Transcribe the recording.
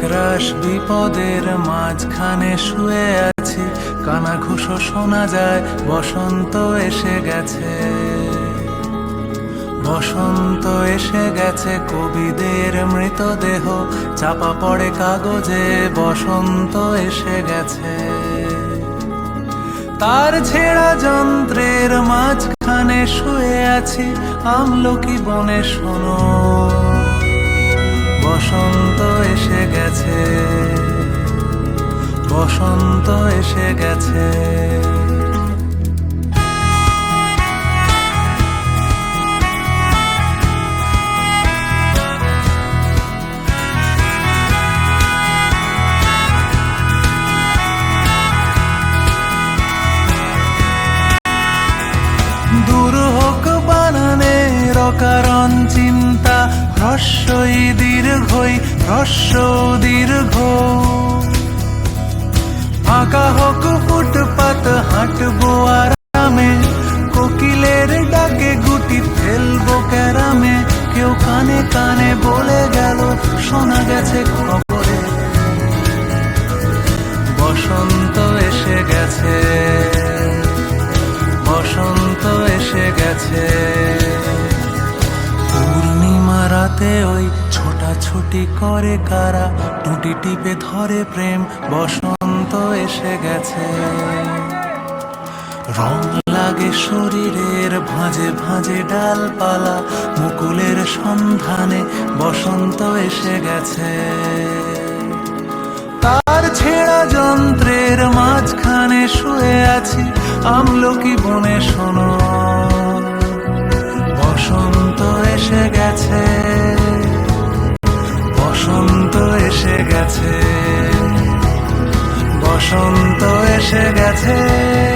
একরাশ বিপদের মাঝখানে শুয়ে আছি। কানা ঘুষো শোনা যায়, বসন্ত এসে গেছে। বসন্ত এসে গেছে কবিদের মৃতদেহ। চাপা পড়ে কাগজে, বসন্ত এসে গেছে। তার ছেঁড়া যন্ত্রের মাঝখানে শুয়ে আছি। আমলকি বনে শোনো। গেছে। বসন্ত এসে গেছে। অকারণ চিন্তা হ্রস্বই দীর্ঘই হ্রস্ব দীর্ঘ ফাঁকা হোক ফুটপাত, হাঁটবো আরামে। কোকিলের ডাকে গুটি ফেলব ক্যারামে। কেউ কানে কানে বলে গেল, শোনা গেছে খবরে। বসন্ত এসে গেছে। বসন্ত এসে গেছে। পূর্ণিমা রাতে ওই ছোটাছুটি করে কারা? টুটি টিপে ধরে প্রেম, বসন্ত এসে গেছে। রং লাগে শরীরের ভাঁজে ভাঁজে ডালপালা, মুকুলের সন্ধানে বসন্ত এসে গেছে। তার ছেঁড়া যন্ত্রের মাঝখানে শুয়ে আছি, আমলকি বনে শোনো বসন্ত এসে গেছে।